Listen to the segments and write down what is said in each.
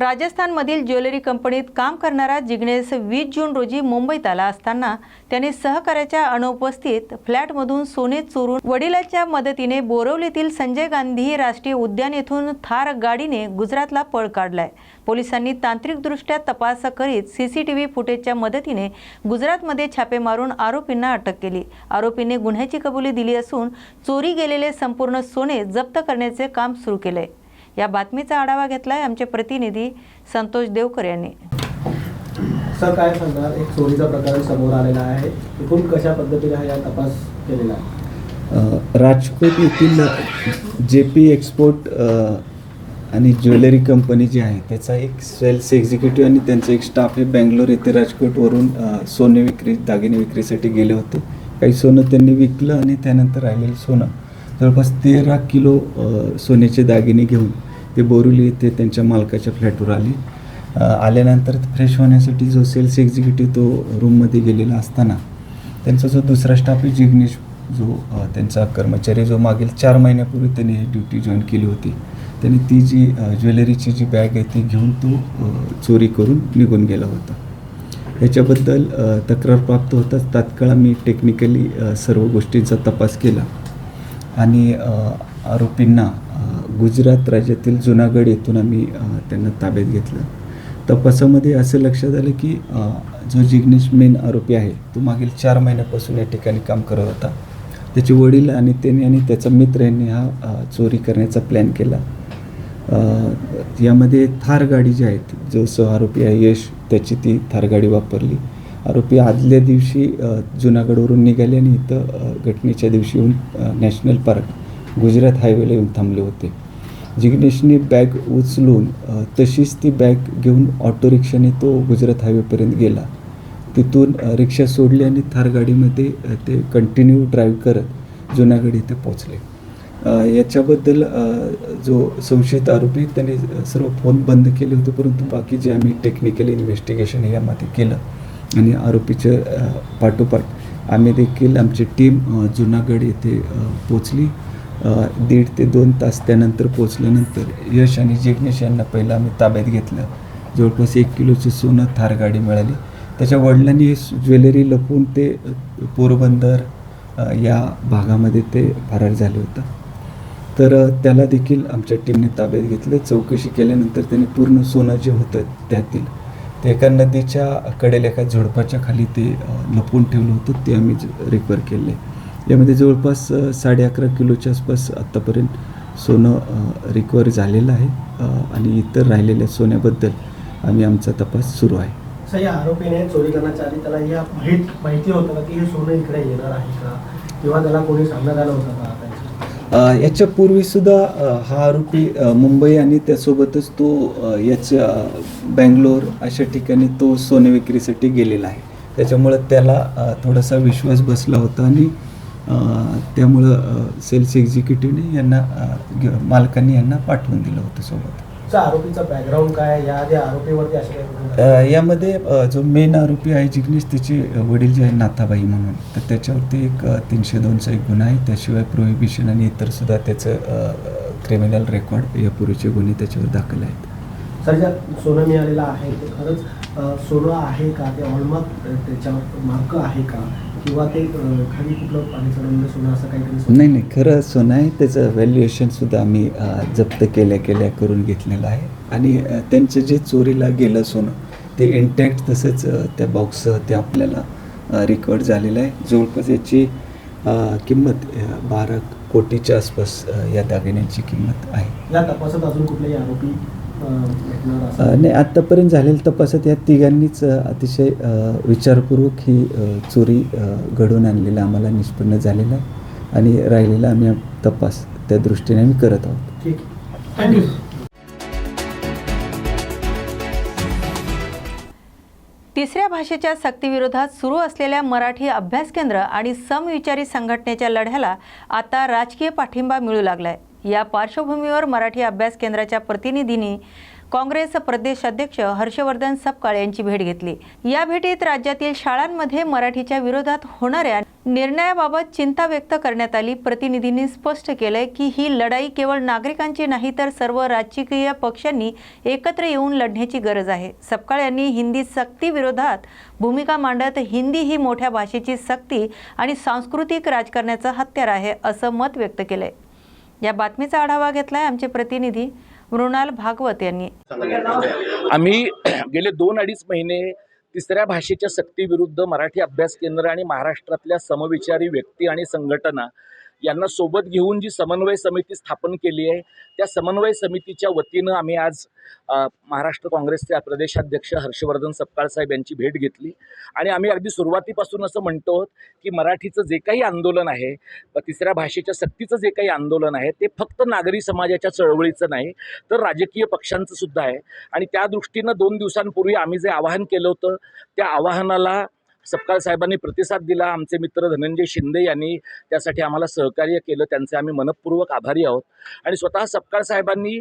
राजस्थानमधील ज्वेलरी कंपनीत काम करणारा जिग्नेश वीस जून रोजी मुंबईत आला असताना त्याने सहकार्याच्या अनुपस्थित फ्लॅटमधून सोने चोरून वडिलांच्या मदतीने बोरवलीतील संजय गांधी राष्ट्रीय उद्यान येथून थार गाडीने गुजरातला पळ काढलाय. पोलिसांनी तांत्रिकदृष्ट्या तपास करीत सी सी टी व्ही फुटेजच्या मदतीने गुजरातमध्ये छापे मारून आरोपींना अटक केली. आरोपीने गुन्ह्याची कबुली दिली असून चोरी गेलेले संपूर्ण सोने जप्त करण्याचे काम सुरू केलंय. या बातमीचा आढावा घेतलाय आमचे प्रतिनिधी संतोष देवकर यांनी. सर काय सांगणार एक चोरीचा प्रकार समोर आलेला आहे. एकूण कशा पद्धतीने हा या तपास केलेला आहे? राजकोट येथील जे पी एक्सपोर्ट आणि ज्वेलरी कंपनी जी आहे त्याचा एक सेल्स एक्झिक्युटिव्ह आणि त्यांचा एक स्टाफ हे बँगलोर येथे राजकोटवरून सोने विक्री दागिने विक्रीसाठी गेले होते. काही सोनं त्यांनी विकलं आणि त्यानंतर राहिलेलं सोनं जवळपास तेरा किलो सोन्याचे दागिने घेऊन ते बोरुली येथे त्यांच्या मालकाच्या फ्लॅटवर आले. आल्यानंतर फ्रेश होण्यासाठी जो सेल्स एक्झिक्युटिव्ह तो रूममध्ये गेलेला असताना त्यांचा जो दुसरा स्टाफ आहे जिग्नेश जो त्यांचा कर्मचारी जो मागील चार महिन्यापूर्वी त्यांनी ही ड्युटी जॉईन केली होती त्यांनी ती जी ज्वेलरीची जी बॅग आहे ती घेऊन तो चोरी करून निघून गेला होता. याच्याबद्दल तक्रार प्राप्त होताच तात्काळ मी टेक्निकली सर्व गोष्टींचा तपास केला. आणि आरोपींना गुजरात राज्यातील जुनागड येथून आम्ही त्यांना ताब्यात घेतलं. तपासामध्ये असं लक्षात आलं की जो जिग्नेश मेन आरोपी आहे तो मागील चार महिन्यापासून या ठिकाणी काम करत होता. त्याचे वडील आणि त्याने आणि त्याचा मित्र यांनी हा चोरी करण्याचा प्लॅन केला. यामध्ये थार गाडी जी आहेत जो सह आरोपी आहे यश त्याची ती थार गाडी वापरली. आरोपी आदल्या दिवशी जुनागडवरून निघाले आणि इथं घटनेच्या दिवशी येऊन नॅशनल पार्क गुजरात हायवेला येऊन थांबले होते. जिग्नेशने बॅग उचलून तशीच ती बॅग घेऊन ऑटो रिक्षाने तो गुजरात हायवेपर्यंत गेला. तिथून रिक्षा सोडली आणि थार गाडीमध्ये ते कंटिन्यू ड्राईव्ह करत जुनागड इथे पोचले याच्याबद्दल जो संशयित आरोपी त्याने सर्व फोन बंद केले होते परंतु बाकी जे आम्ही टेक्निकल इन्व्हेस्टिगेशन हे यामध्ये केलं. आणि आरोपीच्या पाठोपाठ. आम्ही देखील आमची टीम जुनागड येथे पोचली दीड ते दोन तास त्यानंतर पोचल्यानंतर यश आणि जिग्नेश यांना पहिलं आम्ही ताब्यात घेतलं. जवळपास एक किलोचं सोनं थार गाडी मिळाली. त्याच्या वडिलांनी हे ज्वेलरी लपवून ते पोरबंदर या भागामध्ये ते फरार झाले होतं. तर त्याला देखील आमच्या टीमने ताब्यात घेतलं. चौकशी केल्यानंतर त्यांनी पूर्ण सोनं जे होतं त्यातील ते एका नदीच्या कडेला एका झुडपाच्या खाली ते लपवून ठेवलं होतं ते आम्ही रिकवर केले यामध्ये जवळपास साडे अकरा किलोच्या आसपास आत्तापर्यंत सोनं रिकवर झालेलं आहे आणि इतर राहिलेल्या सोन्याबद्दल आम्ही आमचा तपास सुरू आहे. या आरोपीने चोरी करण्याच्या आधी त्याला या माहीत माहिती होतं की हे सोनं इकडे येणार आहे का? किंवा त्याला कोणी सांगण्यात आलं होतं का? याच्या पूर्वीसुद्धा हा आरोपी मुंबई आणि त्यासोबतच तो याच्या बँगलोर अशा ठिकाणी तो सोने विक्रीसाठी गेलेला आहे. त्याच्यामुळं त्याला थोडासा विश्वास बसला होता आणि त्यामुळं सेल्स एक्झिक्युटिव्हने यांना मालकांनी यांना पाठवून दिलं होतं सोबत. सर आरोपीचा बॅकग्राऊंड काय आहे? याआधी आरोपीवरती असे यामध्ये जो मेन आरोपी आहे जिग्नेश त्याचे वडील जे आहे नाथाबाई म्हणून तर त्याच्यावरती एक तीनशे दोनचा एक गुन्हा आहे. त्याशिवाय प्रोहिबिशन आणि इतर सुद्धा त्याचं क्रिमिनल रेकॉर्ड यापूर्वीचे गुन्हे त्याच्यावर दाखल आहेत. सर ज्या सोनं मिळालेलं आहे ते खरंच सोनं आहे का? ते हॉलमार्क त्याच्यावर मार्क आहे का? किंवा ते खाली कुठलं पाणी चढवलेलं सोनं असं काहीतरी? नाही नाही. खरं सोनं आहे त्याचं व्हॅल्युएशनसुद्धा आम्ही जप्त केल्या केल्या करून घेतलेलं आहे. आणि त्यांचं जे चोरीला गेलं सोनं ते इंटॅक्ट तसंच त्या बॉक्ससह ते आपल्याला रिकवर झालेलं आहे. जवळपास याची किंमत बारा कोटीच्या आसपास या दागिन्यांची किंमत आहे. या तपासात अजून कुठलेही आरोपी नाही आत्तापर्यंत झालेल्या तपासात या तिघांनीच अतिशय विचारपूर्वक ही चोरी घडवून आणलेलं आम्हाला निष्पन्न झालेलं आहे आणि राहिलेला आम्ही तपास त्या दृष्टीने आम्ही करत आहोत. ठीक थँक्यू तिसऱ्या भाषेच्या सक्तीविरोधात सुरू असलेल्या मराठी अभ्यास केंद्र आणि समविचारी संघटनेच्या लढ्याला आता राजकीय पाठिंबा मिळू लागलाय. या पार्श्वभूमीवर मराठी अभ्यास केंद्राच्या प्रतिनिधींनी काँग्रेस प्रदेश अध्यक्ष हर्षवर्धन सपकाळ यांची भेट घेतली. या भेटीत राज्यातील शाळांमध्ये मराठीच्या विरोधात होणाऱ्या निर्णयाबाबत चिंता व्यक्त करण्यात आली. प्रतिनिधींनी स्पष्ट केलंय की ही लढाई केवळ नागरिकांची नाही तर सर्व राजकीय पक्षांनी एकत्र येऊन लढण्याची गरज आहे. सपकाळ यांनी हिंदी सक्ती विरोधात भूमिका मांडत हिंदी ही मोठ्या भाषेची सक्ती आणि सांस्कृतिक राजकारणाचं हत्यार आहे असं मत व्यक्त केलंय. या बातमीचा आढावा घेतलाय आमचे प्रतिनिधी मृणाल भागवत यांनी. आम्ही गेले दोन अडीच महिने तिसऱ्या भाषेच्या सक्तीविरुद्ध मराठी अभ्यास केंद्र आणि महाराष्ट्रातल्या समविचारी व्यक्ती आणि संघटना यांना सोबत घेऊन जी समन्वय समिती स्थापन केली आहे त्या समन्वय समितीच्या वतीनं आम्ही आज महाराष्ट्र काँग्रेसचे प्रदेशाध्यक्ष हर्षवर्धन सपकाळ साहेब यांची भेट घेतली. आणि आम्ही अगदी सुरुवातीपासून असं म्हणतो आहोत की मराठीचं जे काही आंदोलन आहे तिसऱ्या भाषेच्या सक्तीचं जे काही आंदोलन आहे ते फक्त नागरी समाजाच्या चळवळीचं नाही तर राजकीय पक्षांचं सुद्धा आहे. आणि त्या दृष्टीनं दोन दिवसांपूर्वी आम्ही जे आवाहन केलं होतं त्या आवाहनाला सपकाळ साहेबांनी प्रतिसाद दिला. आमचे मित्र धनंजय शिंदे यांनी त्यासाठी आम्हाला सहकार्य केलं. त्यांचे आम्ही मनपूर्वक आभारी आहोत. आणि स्वतः सपकाळ साहेबांनी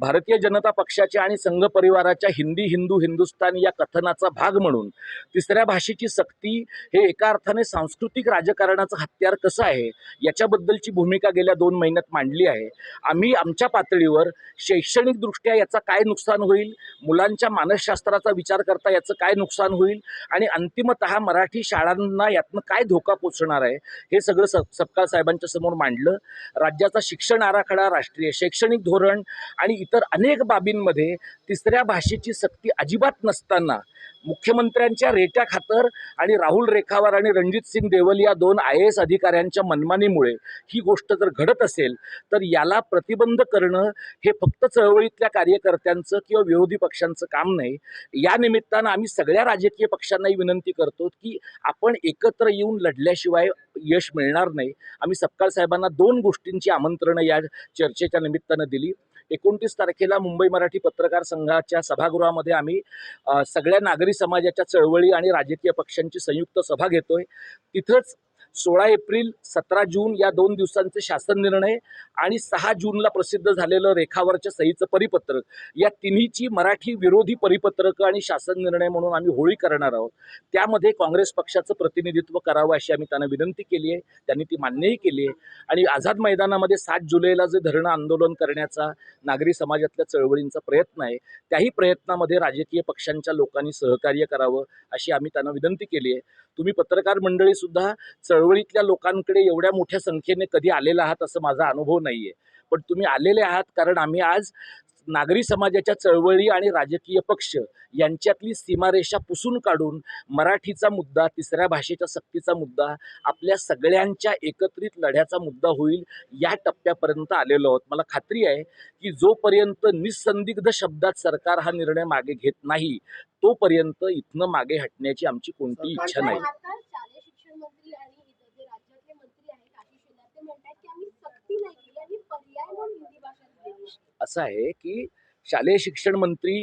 भारतीय जनता पक्षाच्या आणि संघ परिवाराच्या हिंदी हिंदू हिंदुस्तान या कथनाचा भाग म्हणून तिसऱ्या भाषेची सक्ती हे एका अर्थाने सांस्कृतिक राजकारणाचं हत्यार कसं आहे याच्याबद्दलची भूमिका गेल्या दोन महिन्यात मांडली आहे. आम्ही आमच्या पातळीवर शैक्षणिकदृष्ट्या याचा काय नुकसान होईल मुलांच्या मानसशास्त्राचा विचार करता याचं काय नुकसान होईल आणि अंतिमतः मराठी शाळांना यातनं काय धोका पोचणार आहे? हे सगळं स सपकाळ साहेबांच्या समोर मांडलं. राज्याचा शिक्षण आराखडा राष्ट्रीय शैक्षणिक धोरण आणि इतर अनेक बाबींमध्ये तिसऱ्या भाषेची सक्ती अजिबात नसताना मुख्यमंत्र्यांच्या रेट्या खातर आणि राहुल रेखावार आणि रणजित सिंग देवल या दोन आय ए एस अधिकाऱ्यांच्या मनमानीमुळे ही गोष्ट जर घडत असेल तर याला प्रतिबंध करणं हे फक्त चळवळीतल्या कार्यकर्त्यांचं किंवा विरोधी पक्षांचं काम नाही. या निमित्तानं आम्ही सगळ्या राजकीय पक्षांनाही विनंती करतो की आपण एकत्र येऊन लढल्याशिवाय यश मिळणार नाही. आम्ही सपकाळ साहेबांना दोन गोष्टींची आमंत्रणं या चर्चेच्या निमित्तानं दिली. एकोणतीस तारखेला मुंबई मराठी पत्रकार संघाच्या सभागृहामध्ये आम्ही सगळ्या नागरी समाजाच्या चळवळी आणि राजकीय पक्षांची संयुक्त सभा घेतोय. तिथंच सोळा एप्रिल सतरा जून या दोन दिवसांचे शासन निर्णय आणि सहा जूनला प्रसिद्ध झालेलं रेखावरच्या सहीचं परिपत्रक. या तिन्हीची मराठी विरोधी परिपत्रकं आणि शासन निर्णय म्हणून आम्ही होळी करणार आहोत. त्यामध्ये काँग्रेस पक्षाचं प्रतिनिधित्व करावं अशी आम्ही त्यांना विनंती केली आहे. त्यांनी ती मान्यही केली आहे. आणि आझाद मैदानामध्ये सात जुलैला जे धरणं आंदोलन करण्याचा नागरी समाजातल्या चळवळींचा प्रयत्न आहे त्याही प्रयत्नामध्ये राजकीय पक्षांच्या लोकांनी सहकार्य करावं अशी आम्ही त्यांना विनंती केली आहे. तुम्ही पत्रकार मंडळीसुद्धा चळवळ चळवळीतल्या लोकांकडे एवढ्या मोठ्या संख्येने कधी आलेला आहात असं माझा अनुभव नाही आहे पण तुम्ही आलेले आहात कारण आम्ही आज नागरी समाजाच्या चळवळी आणि राजकीय पक्ष यांच्यातली सीमारेषा पुसून काढून मराठीचा मुद्दा तिसऱ्या भाषेच्या सक्तीचा मुद्दा आपल्या सगळ्यांच्या एकत्रित लढ्याचा मुद्दा होईल या टप्प्यापर्यंत आलेलो आहोत. मला खात्री आहे की जोपर्यंत निसंदिग्ध शब्दात सरकार हा निर्णय मागे घेत नाही तोपर्यंत इथनं मागे हटण्याची आमची कोणतीही इच्छा नाही आता शालेय शिक्षण मंत्री आणि जे राज्यातले मंत्री आहेत आशिष शेलार ते म्हणतात की आम्ही सक्ती नाही केली आम्ही पर्याय म्हणून हिंदी भाषा दिली असं आहे की शालेय शिक्षण मंत्री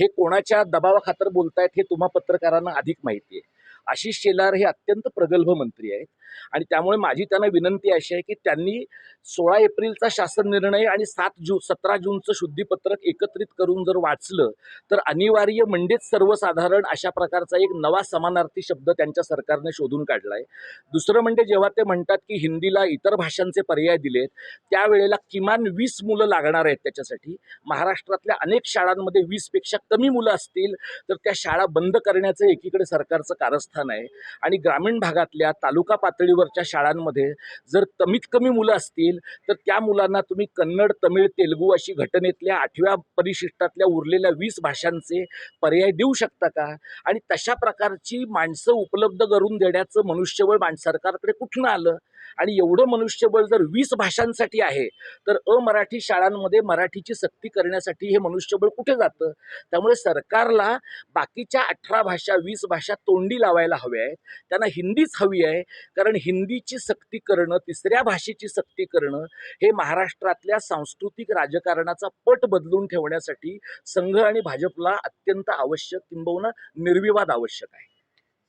हे कोणाच्या दबावाखातर बोलतायत हे तुम्हा पत्रकारांना अधिक माहिती आहे. आशिष शेलार हे अत्यंत प्रगल्भ मंत्री आहेत. आणि त्यामुळे माझी त्यांना विनंती अशी आहे की त्यांनी सोळा एप्रिलचा शासन निर्णय आणि सात जून सतरा जूनचं शुद्धीपत्रक एकत्रित करून जर वाचलं तर अनिवार्य म्हणजेच सर्वसाधारण अशा प्रकारचा एक नवा समानार्थी शब्द त्यांच्या सरकारने शोधून काढला आहे दुसरं म्हणजे जेव्हा ते म्हणतात की हिंदीला इतर भाषांचे पर्याय दिलेत त्यावेळेला किमान वीस मुलं लागणार आहेत त्याच्यासाठी. महाराष्ट्रातल्या अनेक शाळांमध्ये वीसपेक्षा कमी मुलं असतील तर त्या शाळा बंद करण्याचं एकीकडे सरकारचं कारस्थान आहे. आणि ग्रामीण भागातल्या तालुका पातळीवरच्या शाळांमध्ये जर कमीत कमी मुलं असतील तर त्या मुलांना तुम्ही कन्नड तमिळ तेलगू अशी घटनेतल्या आठव्या परिशिष्टातल्या उरलेल्या वीस भाषांचे पर्याय देऊ शकता का? आणि तशा प्रकारची माणसं उपलब्ध करून देण्याचं मनुष्यबळ माण सरकारकडे कुठनं आलं? आणि एवढं मनुष्यबळ जर वीस भाषांसाठी आहे तर अमराठी शाळांमध्ये मराठीची सक्ती करण्यासाठी हे मनुष्यबळ कुठे जातं? त्यामुळे सरकारला बाकीच्या अठरा भाषा वीस भाषा तोंडी लावायला हव्या आहेत. त्यांना हिंदीच हवी आहे कारण हिंदीची सक्ती करणं तिसऱ्या भाषेची सक्ती करणं हे महाराष्ट्रातल्या सांस्कृतिक राजकारणाचा पट बदलून ठेवण्यासाठी संघ आणि भाजपला अत्यंत आवश्यक किंबहुना निर्विवाद आवश्यक आहे.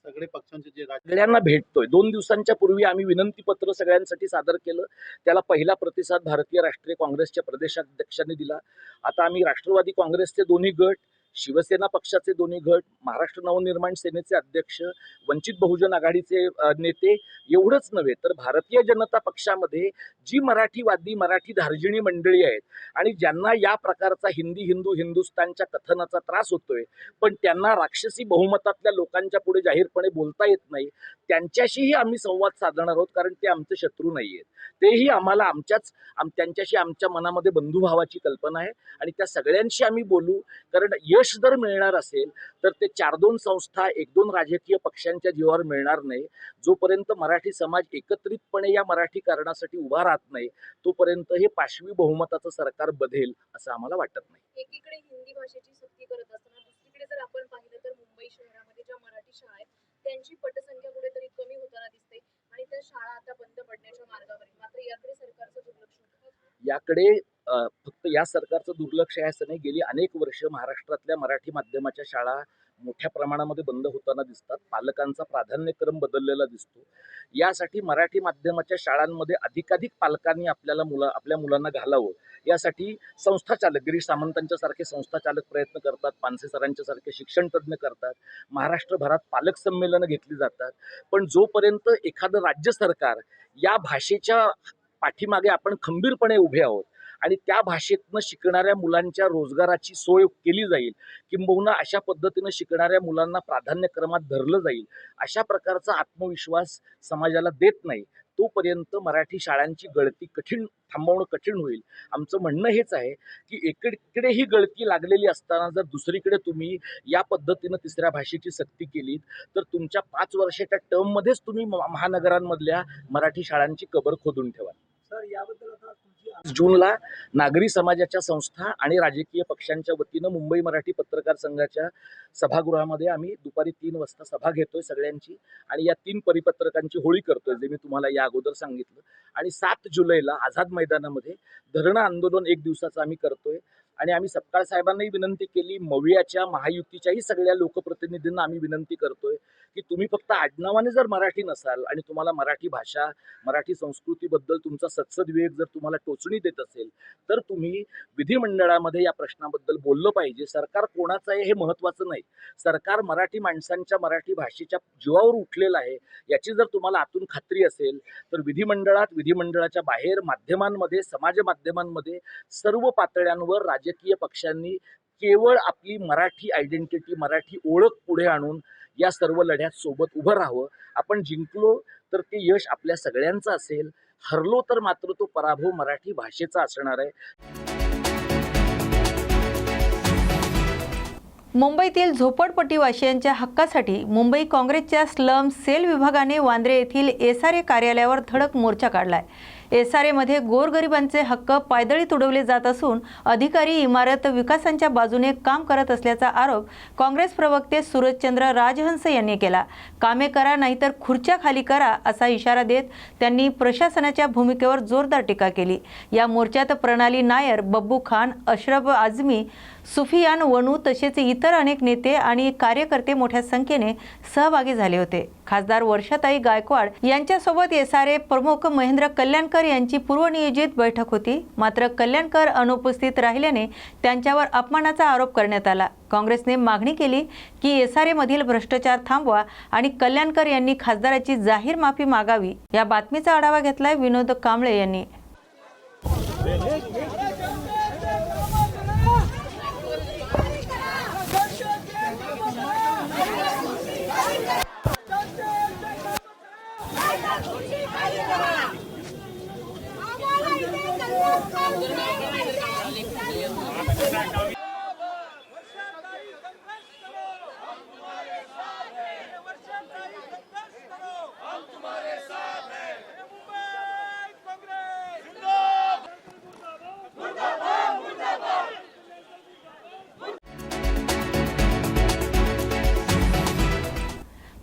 सगळे पक्षांचे जे सगळ्यांना भेटतोय. दोन दिवसांच्या पूर्वी आम्ही विनंतीपत्र सगळ्यांसाठी सादर केलं. त्याला पहिला प्रतिसाद भारतीय राष्ट्रीय काँग्रेसच्या प्रदेशाध्यक्षांनी दिला. आता आम्ही राष्ट्रवादी काँग्रेसचे दोन्ही गट शिवसेना पक्षाचे दोन्ही गट महाराष्ट्र नवनिर्माण सेनेचे अध्यक्ष वंचित बहुजन आघाडीचे नेते एवढंच नव्हे तर भारतीय जनता पक्षामध्ये जी मराठीवादी मराठी धार्जिणी मंडळी आहेत आणि ज्यांना या प्रकारचा हिंदी हिंदू हिंदुस्तानच्या कथनाचा त्रास होतोय पण त्यांना राक्षसी बहुमतातल्या लोकांच्या पुढे जाहीरपणे बोलता येत नाही त्यांच्याशीही आम्ही संवाद साधणार आहोत कारण ते आमचे शत्रू नाही आहेत तेही आम्हाला आमच्याच आम त्यांच्याशी आमच्या मनामध्ये बंधुभावाची कल्पना आहे आणि त्या सगळ्यांशी आम्ही बोलू कारण यश जर मिळणार असेल तर ते चार दोन संस्था एक दोन राजकीय पक्षांच्या जीवावर मिळणार नाही. जोपर्यंत मराठी समाज एकत्रितपणे या मराठी कारणासाठी उभा राहत नाही तोपर्यंत हे पाशवी बहुमताचं सरकार बधेल असं आम्हाला वाटत नाही. एकीकडे हिंदी भाषेची सक्ती करत असताना दुसरीकडे जर आपण पाहिलं तर मुंबई शहरामध्ये ज्या मराठी शाळा आहेत त्यांची पटसंख्या कुठेतरी कमी होताना दिसते आणि त्या शाळा आता बंद पडण्याच्या मार्गावर मात्र याकडे सरकारचं दुर्लक्ष होतं याकडे फक्त या सरकारचं दुर्लक्ष आहे असं नाही. गेली अनेक वर्ष महाराष्ट्रातल्या मराठी माध्यमाच्या शाळा मोठ्या प्रमाणामध्ये बंद होताना दिसतात. पालकांचा प्राधान्यक्रम बदललेला दिसतो. यासाठी मराठी माध्यमाच्या शाळांमध्ये अधिकाधिक पालकांनी आपल्याला मुला आपल्या मुलांना घालावं. यासाठी संस्थाचालक गिरीश सामंतांच्या सारखे संस्थाचालक प्रयत्न करतात. पानसे सरांच्या सारखे शिक्षण तज्ज्ञ करतात. महाराष्ट्रभरात पालक संमेलनं घेतली जातात. पण जोपर्यंत एखादं राज्य सरकार या भाषेच्या पाठीमागे आपण खंबीरपणे उभे आहोत. आणि त्या भाषेतनं शिकणाऱ्या मुलांच्या रोजगाराची सोय केली जाईल किंबहुना अशा पद्धतीनं शिकणाऱ्या मुलांना प्राधान्यक्रमात धरलं जाईल अशा प्रकारचा आत्मविश्वास समाजाला देत नाही तोपर्यंत मराठी शाळांची गळती कठीण थांबवणं कठीण होईल. आमचं म्हणणं हेच आहे की एकीकडे ही गळती लागलेली असताना जर दुसरीकडे तुम्ही या पद्धतीनं तिसऱ्या भाषेची सक्ती केलीत तर तुमच्या पाच वर्षाच्या टर्ममध्येच तुम्ही म- महानगरांमधल्या मराठी शाळांची कबर खोदून ठेवा सर याबद्दल आता जूनला नागरी समाजाच्या संस्था आणि राजकीय पक्षांच्या वतीनं मुंबई मराठी पत्रकार संघाच्या सभागृहामध्ये आम्ही दुपारी तीन वाजता सभा घेतोय सगळ्यांची. आणि या तीन परिपत्रकांची होळी करतोय जे मी तुम्हाला या अगोदर सांगितलं. आणि सात जुलैला आझाद मैदानामध्ये धरणं आंदोलन एक दिवसाचं आम्ही करतोय. आणि आम्ही सपकाळ साहेबांनाही विनंती केली मवियाच्या महायुतीच्याही सगळ्या लोकप्रतिनिधींना आम्ही विनंती करतोय की तुम्ही फक्त आडनावाने जर मराठी नसाल आणि तुम्हाला मराठी भाषा मराठी संस्कृतीबद्दल तुमचा सत्सदविवेक जर तुम्हाला टोचणी देत असेल तर तुम्ही विधिमंडळामध्ये या प्रश्नाबद्दल बोललं पाहिजे. सरकार कोणाचं आहे हे महत्त्वाचं नाही. सरकार मराठी माणसांच्या मराठी भाषेच्या जीवावर उठलेलं आहे. याची जर तुम्हाला आतून खात्री असेल तर विधिमंडळात विधिमंडळाच्या बाहेर माध्यमांमध्ये समाज माध्यमांमध्ये सर्व पातळ्यांवर राजकीय पक्षांनी केवळ आपली मराठी आयडेंटिटी मराठी ओळख पुढे आणून या सर्व लढ्यात सोबत उभं राहावं. आपण जिंकलो तर ते यश आपल्या सगळ्यांचं असेल. हरलो तर मात्र तो पराभव मराठी भाषेचा असणार आहे. मुंबईतील झोपडपट्टीवासियांच्या हक्कासाठी मुंबई काँग्रेसच्या स्लम सेल विभागाने वांद्रे येथील एसआरए कार्यालयावर धडक मोर्चा काढलाय. एसआरएमध्ये गोरगरिबांचे हक्क पायदळी तुडवले जात असून अधिकारी इमारत विकासांच्या बाजूने काम करत असल्याचा आरोप काँग्रेस प्रवक्ते सूरजचंद्र राजहंस यांनी केला. कामे करा नाहीतर खुर्च्या खाली करा असा इशारा देत त्यांनी प्रशासनाच्या भूमिकेवर जोरदार टीका केली. या मोर्चात प्रणाली नायर बब्बू खान अशरफ आझमी सुफियान वनू तसेच इतर अनेक नेते आणि कार्यकर्ते मोठ्या संख्येने सहभागी झाले होते. खासदार वर्षाताई गायकवाड यांच्यासोबत एसआरए प्रमुख महेंद्र कल्याणकर यांची पूर्वनियोजित बैठक होती. मात्र कल्याणकर अनुपस्थित राहिल्याने त्यांच्यावर अपमानाचा आरोप करण्यात आला. काँग्रेसने मागणी केली की एसआरएमधील भ्रष्टाचार थांबवा आणि कल्याणकर यांनी खासदाराची जाहीर माफी मागावी. या बातमीचा आढावा घेतलाय विनोद कांबळे यांनी.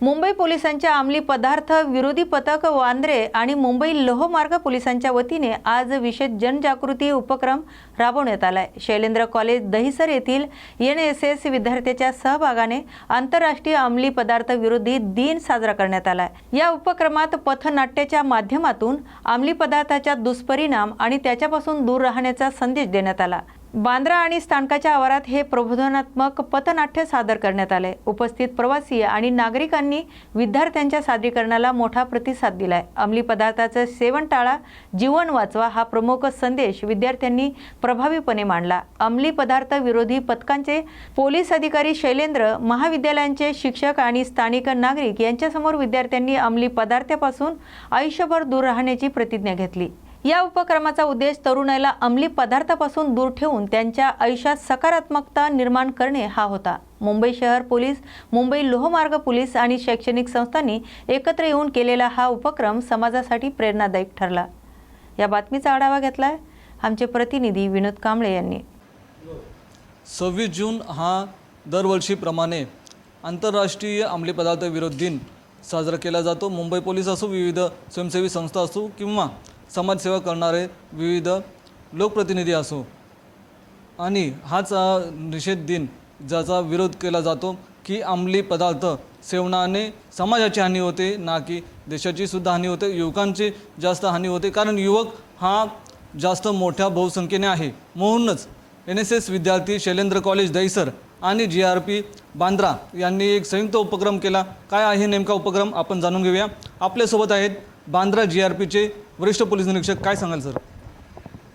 मुंबई पोलिसांच्या अंमली पदार्थ विरोधी पथक वांद्रे आणि मुंबई लोहमार्ग पोलिसांच्या वतीने आज विशेष जनजागृती उपक्रम राबवण्यात आलाय. शैलेंद्र कॉलेज दहिसर येथील एन एस एस विद्यार्थ्याच्या सहभागाने आंतरराष्ट्रीय अंमली पदार्थ विरोधी दिन साजरा करण्यात आलाय. या उपक्रमात पथनाट्याच्या माध्यमातून अंमली पदार्थाच्या दुष्परिणाम आणि त्याच्यापासून दूर राहण्याचा संदेश देण्यात आला. बांद्रा आणि स्थानकाच्या आवारात हे प्रबोधनात्मक पथनाट्य सादर करण्यात आले. उपस्थित प्रवासी आणि नागरिकांनी विद्यार्थ्यांच्या सादरीकरणाला मोठा प्रतिसाद दिलाय. अंमली पदार्थाचं सेवन टाळा जीवन वाचवा हा प्रमुख संदेश विद्यार्थ्यांनी प्रभावीपणे मांडला. अंमली पदार्थ विरोधी पथकांचे पोलीस अधिकारी शैलेंद्र महाविद्यालयांचे शिक्षक आणि स्थानिक नागरिक यांच्यासमोर विद्यार्थ्यांनी अंमली पदार्थापासून आयुष्यभर दूर राहण्याची प्रतिज्ञा घेतली. या उपक्रमाचा उद्देश तरुणाईला अंमली पदार्थापासून दूर ठेवून त्यांच्या आयुष्यात सकारात्मकता निर्माण करणे हा होता. मुंबई शहर पोलीस मुंबई लोहमार्ग पोलीस आणि शैक्षणिक संस्थांनी एकत्र येऊन केलेला हा उपक्रम समाजासाठी प्रेरणादायक ठरला. या बातमीचा आढावा घेतलाय आमचे प्रतिनिधी विनोद कांबळे यांनी. सव्वीस जून हा दरवर्षीप्रमाणे आंतरराष्ट्रीय अंमली पदार्थ विरोध दिन साजरा केला जातो. मुंबई पोलीस असो विविध स्वयंसेवी संस्था असो किंवा समाजसेवा करणारे विविध लोकप्रतिनिधी असो. आणि हाच निषेध दिन ज्याचा विरोध केला जातो की अंमली पदार्थ सेवनाने समाजाची हानी होते ना की देशाची सुद्धा हानी होते युवकांची जास्त हानी होते. कारण युवक हा जास्त मोठ्या बहुसंख्येने आहे. म्हणूनच एन एस एस विद्यार्थी शैलेंद्र कॉलेज दहिसर आणि जी आर पी बांद्रा यांनी एक संयुक्त उपक्रम केला. काय आहे नेमका उपक्रम? आपण जाणून घेऊया. आपल्यासोबत आहेत बांद्रा जी आर पीचे वरिष्ठ पोलीस निरीक्षक काय सांगाल सर?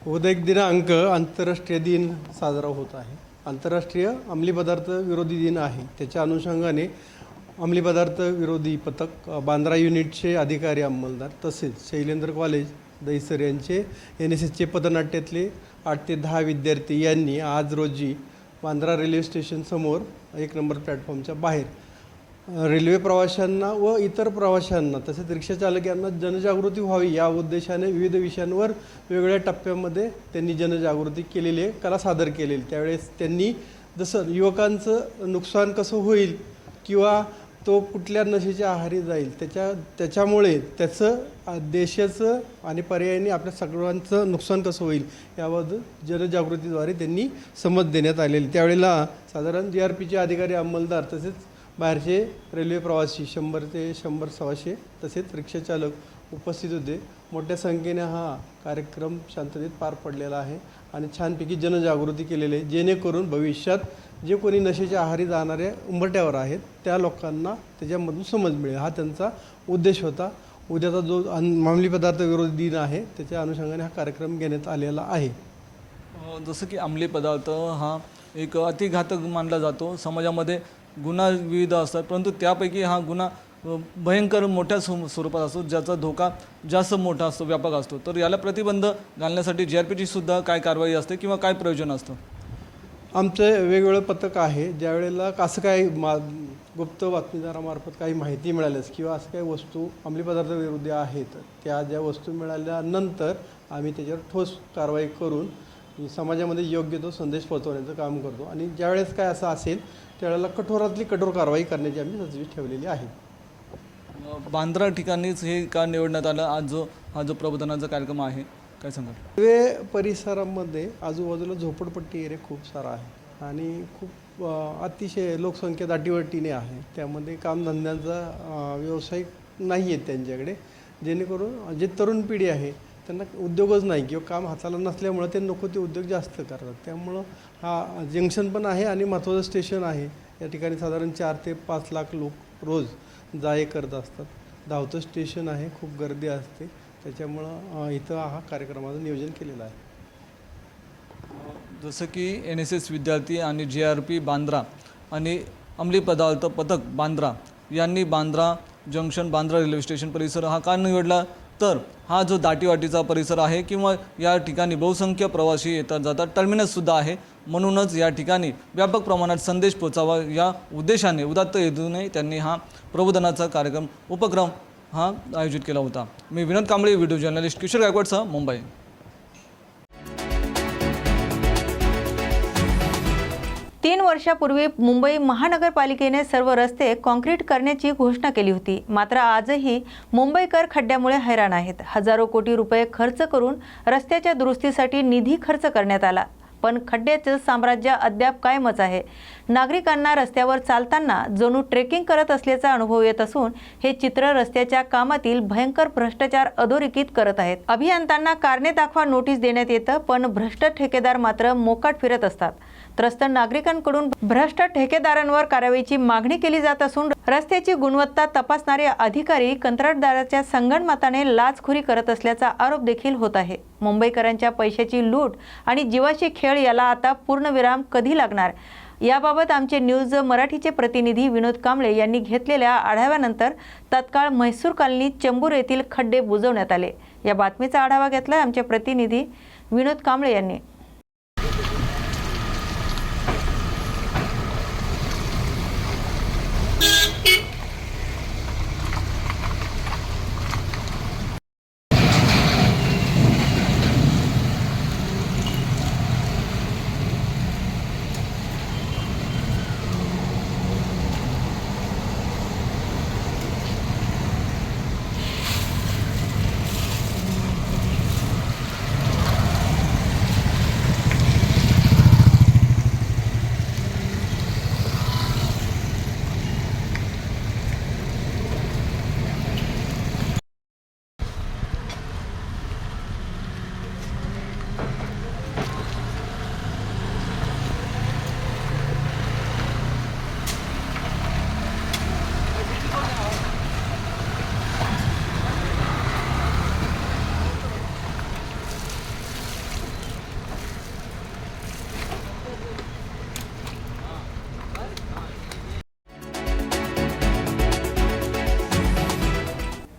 उद्या एक दिनांक आंतरराष्ट्रीय दिन साजरा होत आहे. आंतरराष्ट्रीय अंमली पदार्थ विरोधी दिन आहे. त्याच्या अनुषंगाने अंमली पदार्थ विरोधी पथक बांद्रा युनिटचे अधिकारी अंमलदार तसेच शैलेंद्र कॉलेज दहिसर यांचे एन एस एसचे पथनाट्यातले आठ ते दहा विद्यार्थी यांनी आज रोजी बांद्रा रेल्वे स्टेशनसमोर एक नंबर प्लॅटफॉर्मच्या बाहेर रेल्वे प्रवाशांना व इतर प्रवाशांना तसेच रिक्षाचालक यांना जनजागृती व्हावी या उद्देशाने विविध विषयांवर वेगवेगळ्या टप्प्यामध्ये त्यांनी जनजागृती केलेली आहे कला सादर केलेली. त्यावेळेस त्यांनी जसं युवकांचं नुकसान कसं होईल किंवा तो कुठल्या नशेच्या आहारी जाईल त्याच्या त्याच्यामुळे त्याचं देशाचं आणि पर्यायाने आपल्या सगळ्यांचं नुकसान कसं होईल याबद्दल जनजागृतीद्वारे त्यांनी समज देण्यात आलेली. त्यावेळेला साधारण जी आर पीचे अधिकारी अंमलदार तसेच बाहेरचे रेल्वे प्रवासी शंभर ते शंभर सव्वाशे तसेच रिक्षाचालक उपस्थित होते. मोठ्या संख्येने हा कार्यक्रम शांततेत पार पडलेला आहे आणि छानपैकी जनजागृती केलेली आहे. जेणेकरून भविष्यात जे कोणी नशेच्या आहारी जाणाऱ्या उंबरट्यावर आहेत त्या लोकांना त्याच्यामधून समज मिळेल. हा त्यांचा उद्देश होता. उद्याचा जो अन- अंमली पदार्थ विरोधी दिन आहे त्याच्या अनुषंगाने हा कार्यक्रम घेण्यात आलेला आहे. जसं की अंमली पदार्थ हा एक अतिघातक मानला जातो. समाजामध्ये गुन्हा विविध असतात परंतु त्यापैकी हा गुन्हा भयंकर मोठ्या स्वरू- स्वरूपात असतो ज्याचा धोका जास्त मोठा असतो व्यापक असतो. तर याला प्रतिबंध घालण्यासाठी जी आर पीची सुद्धा काय कारवाई असते किंवा काय प्रयोजन असतं? आमचं वेगवेगळं पथक आहे ज्या वेळेला असं काही मा गुप्त बातमीदारामार्फत काही माहिती मिळाल्यास किंवा असं काही वस्तू अंमली पदार्थ विरुद्ध आहेत त्या ज्या वस्तू मिळाल्यानंतर आम्ही त्याच्यावर ठोस कारवाई करून समाजामध्ये योग्य तो संदेश पोहोचवण्याचं काम करतो. आणि ज्यावेळेस काय असं असेल त्यावेळेला कठोरातली कठोर कारवाई करण्याची आम्ही तजवीज ठेवलेली आहे. बांद्रा ठिकाणीच हे का निवडण्यात आलं? आज जो हा जो प्रबोधनाचा कार्यक्रम आहे काय सांगाल? रेल्वे परिसरामध्ये आजूबाजूला झोपडपट्टी एरिया खूप सारा आहे आणि खूप अतिशय लोकसंख्या दाटीवाटीने आहे. त्यामध्ये कामधंद्यांचा अ, व्यवसाय नाही आहेत त्यांच्याकडे. जेणेकरून जे तरुण पिढी आहे त्यांना उद्योगच नाही किंवा काम हाताला नसल्यामुळं ते नको ते उद्योग जास्त करतात. त्यामुळं हा जंक्शन पण आहे आणि महत्त्वाचं स्टेशन आहे. या ठिकाणी साधारण चार ते पाच लाख लोक रोज जा ये करत असतात. धावतं स्टेशन आहे खूप गर्दी असते. त्याच्यामुळं इथं हा कार्यक्रमाचं नियोजन केलेलं आहे. जसं की एन एस एस विद्यार्थी आणि जे आर पी बांद्रा आणि अंमली पदार्थ पथक बांद्रा यांनी Bandra junction Bandra railway station परिसर हा का निवडला? तर हा जो दाटीवाटीचा परिसर आहे किंवा या ठिकाणी बहुसंख्य प्रवासी येतात जातात टर्मिनससुद्धा आहे. म्हणूनच या ठिकाणी व्यापक प्रमाणात संदेश पोचावा या उद्देशाने उदात्त हेतूने त्यांनी हा प्रबोधनाचा कार्यक्रम उपक्रम हा आयोजित केला होता. मी विनोद कांबळे व्हिडिओ जर्नलिस्ट किशोर गायकवाडसह मुंबई. तीन वर्षापूर्वी मुंबई महानगरपालिकेने सर्व रस्ते कॉन्क्रीट करण्याची घोषणा केली होती. मात्र आजही मुंबईकर खड्ड्यामुळे हैराण आहेत. हजारो कोटी रुपये खर्च करून रस्त्याच्या दुरुस्तीसाठी निधी खर्च करण्यात आला. पण खड्ड्याचं साम्राज्य अद्याप कायमच आहे. नागरिकांना रस्त्यावर चालताना जणू ट्रेकिंग करत असल्याचा अनुभव येत असून हे चित्र रस्त्याच्या कामातील भयंकर भ्रष्टाचार अधोरेखित करत आहेत. अभियंत्यांना कारणे दाखवा नोटीस देण्यात येतं पण भ्रष्ट ठेकेदार मात्र मोकाट फिरत असतात. त्रस्त नागरिकांकडून भ्रष्ट ठेकेदारांवर कारवाईची मागणी केली जात असून रस्त्याची गुणवत्ता तपासणारे अधिकारी कंत्राटदाराच्या संगणमताने लाचखोरी करत असल्याचा आरोप देखील होत आहे. मुंबईकरांच्या पैशाची लूट आणि जीवाशी खेळ याला आता पूर्णविराम कधी लागणार? याबाबत आमचे न्यूज मराठीचे प्रतिनिधी विनोद कांबळे यांनी घेतलेल्या आढाव्यानंतर तत्काळ म्हैसूर कॉलनी चेंबूर येथील खड्डे बुजवण्यात आले. या बातमीचा आढावा घेतला आमचे प्रतिनिधी विनोद कांबळे यांनी.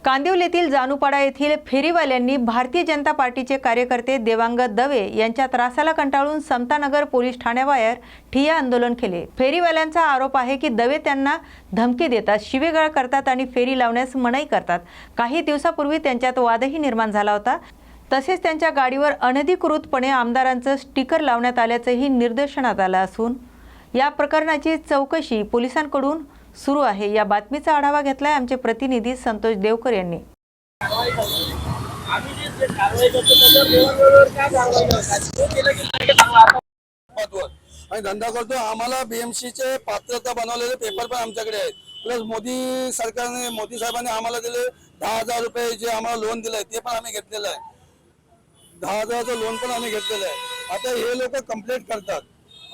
कांदिवलीतील जानुपाडा येथील फेरीवाल्यांनी भारतीय जनता पार्टीचे कार्यकर्ते देवांगत दवे यांच्या त्रासाला कंटाळून समतानगर पोलीस ठाण्याबाहेर ठिय्या आंदोलन केले. फेरीवाल्यांचा आरोप आहे की दवे त्यांना धमकी देतात शिवेगाळ करतात आणि फेरी लावण्यास मनाई करतात. काही दिवसापूर्वी त्यांच्यात वादही निर्माण झाला होता. तसेच त्यांच्या गाडीवर अनधिकृतपणे आमदारांचं स्टिकर लावण्यात आल्याचंही निर्देशनात आलं असून या प्रकरणाची चौकशी पोलिसांकडून सुरू आहे. या बातमीचा आढावा घेतलाय आमचे प्रतिनिधी संतोष देवकर यांनी. आणि धंदा करतो आम्हाला बीएमसी चे पात्रता बनवलेले पेपर पण आमच्याकडे आहेत. प्लस मोदी सरकारने मोदी साहेबांनी आम्हाला दिले दहा हजार रुपये जे आम्हाला लोन दिलंय ते पण आम्ही घेतलेलं आहे. दहा हजाराचं लोन पण आम्ही घेतलेलं आहे. आता हे लोक कंप्लेंट करतात.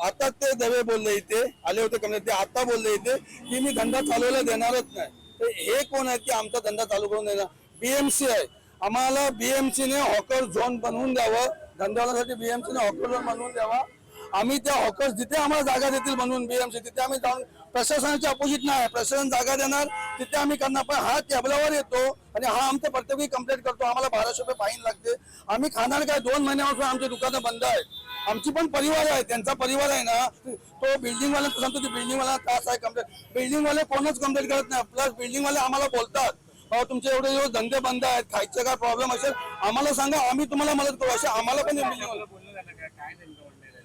आता ते दवे बोलले इथे आले होते कमी ते आता बोलले इथे की मी धंदा चालवायला देणारच नाही. तर हे कोण आहेत की आमचा धंदा चालू करून देणार? बीएमसी आहे. आम्हाला बीएमसी ने हॉकर झोन बनवून द्यावं. धंद्यावाल्यासाठी बीएमसी ने हॉकर झोन बनवून द्यावा. आम्ही त्या हॉकर्स जिथे आम्हाला जागा देतील म्हणून बीएमसी तिथे आम्ही जाऊन प्रशासनाच्या अपोजिट नाही प्रशासन जागा देणार तिथे आम्ही करणार पण हा टेबलावर येतो आणि हा आमच्या प्रत्येकी कंप्लेंट करतो. आम्हाला बाराशे रुपये फाईन लागते. आम्ही खाणार काय? दोन महिन्यापासून आमची दुकानं बंद आहेत. आमची पण परिवार आहे त्यांचा परिवार आहे ना. तो बिल्डिंग वाला सांगतो की बिल्डिंग वाला त्रास आहे कंप्लेंट बिल्डिंग वाले कोणच कंप्लेंट करत नाही. प्लस बिल्डिंग वाले आम्हाला बोलतात तुमचे एवढे दिवस धंदे बंद आहेत खायचे काय प्रॉब्लेम असेल? आम्हाला सांगा आम्ही तुम्हाला मदत करू. असे आम्हाला पण बिल्डिंग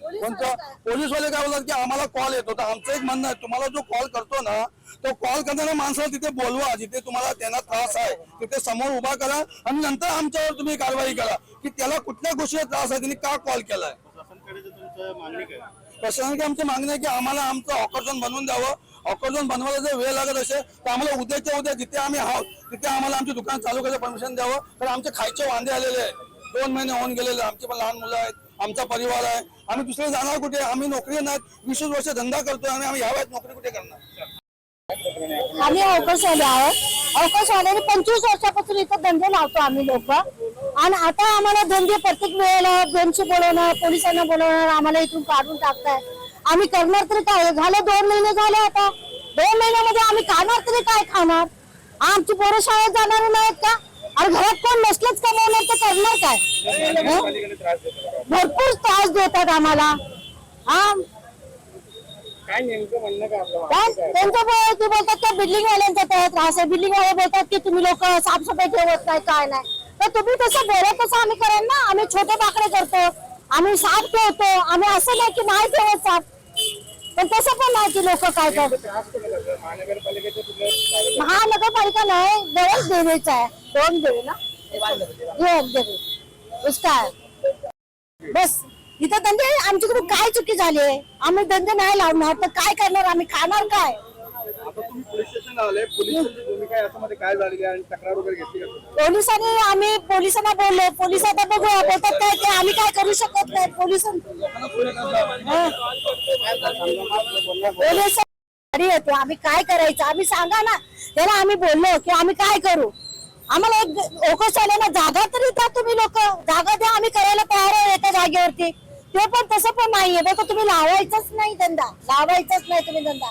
कोणतं? पोलीसवाले काय बोलतात की आम्हाला कॉल येतो. तर आमचं एक म्हणणं आहे तुम्हाला जो कॉल करतो ना तो कॉल करणाऱ्या माणसाला तिथे बोलवा जिथे तुम्हाला त्यांना त्रास आहे. तिथे समोर उभा करा आणि नंतर आमच्यावर तुम्ही कारवाई करा. की त्याला कुठल्या गोष्टीचा त्रास आहे त्यांनी का कॉल केलाय? प्रशासनाची आमची मागणी आहे की आम्हाला आमचं ऑकर्जन बनवून द्यावं. ऑकर्जन बनवायला जर वेळ लागत असेल तर आम्हाला उद्याच्या उद्या जिथे आम्ही आहोत तिथे आम्हाला आमचे दुकान चालू करायचं परमिशन द्यावं. तर आमचे खायचे वांदे आलेले आहेत. दोन महिने होऊन गेलेले आमचे पण लहान मुलं आहेत. आमचा परिवार आहे. आम्ही दुसरे जाणार कुठे? आम्ही नोकरी नाहीत वीस वर्ष धंदा करतोय आणि आम्ही ह्या नोकरी कुठे करणार? आम्ही अवकाशवाले आहोत. अवकाशवाल्याने पंचवीस वर्षापासून इथं धंदे लावतो आम्ही लोक. आणि आता आम्हाला धंदे प्रत्येक वेळेला दोनशे बोलवणं पोलिसांना बोलवणार आम्हाला इथून काढून टाकताय. आम्ही करणार तरी काय? झालं दोन महिने झाले आता. दोन महिन्यामध्ये आम्ही खाणार तरी काय खाणार? आमची पोरं शाळेत जाणार नाहीत का? आणि घरात कोण नसलंच कमवणार तर करणार काय? भरपूर त्रास देतात आम्हाला. हा? काय नेमकं म्हणणं का आपलं काय? त्यांचं बोल- ते बोलतात त्या बिल्डिंग वाल्यांचा त्या त्रास आहे. बिल्डिंग वाले बोलतात की तुम्ही लोक साफसफाई ठेवत नाही काय नाही. तर तुम्ही तसं बोलत तसं आम्ही करेन ना. आम्ही छोटे बाकडे करतो. आम्ही साफ ठेवतो. आम्ही असं नाही की नाही ठेवत साफ. पण तसं पण नाही की लोक काय करतात महानगरपालिका नाही गरज देवीचा आहे. दोन देवी ना? एक देवी. उसका बस. इथं धंदे आमच्याकडून काय चुकी झाली? आहे आम्ही धंदे नाही लावणार तर काय करणार? आम्ही खाणार काय? पोलीस स्टेशन आले पोलिसांची भूमिका याच्यामध्ये काय झालेली आणि तक्रार वगैरे घेतली का? पोलिसांनी आम्ही पोलिसांना बोललो. पोलीस आता बघू बोलतात काय ते आम्ही काय करू शकत नाही. पोलीस पोलीस गाडी आम्ही काय करायचं? आम्ही सांगा ना. त्याला आम्ही बोललो की आम्ही काय करू? आम्हाला एक ओकोस ना जागा तरी द्या तुम्ही लोक. जागा द्या आम्ही करायला तयार आहे एका जागेवरती. ते पण तसं पण नाहीये. बघा तुम्ही लावायचंच नाही धंदा. लावायचंच नाही तुम्ही धंदा.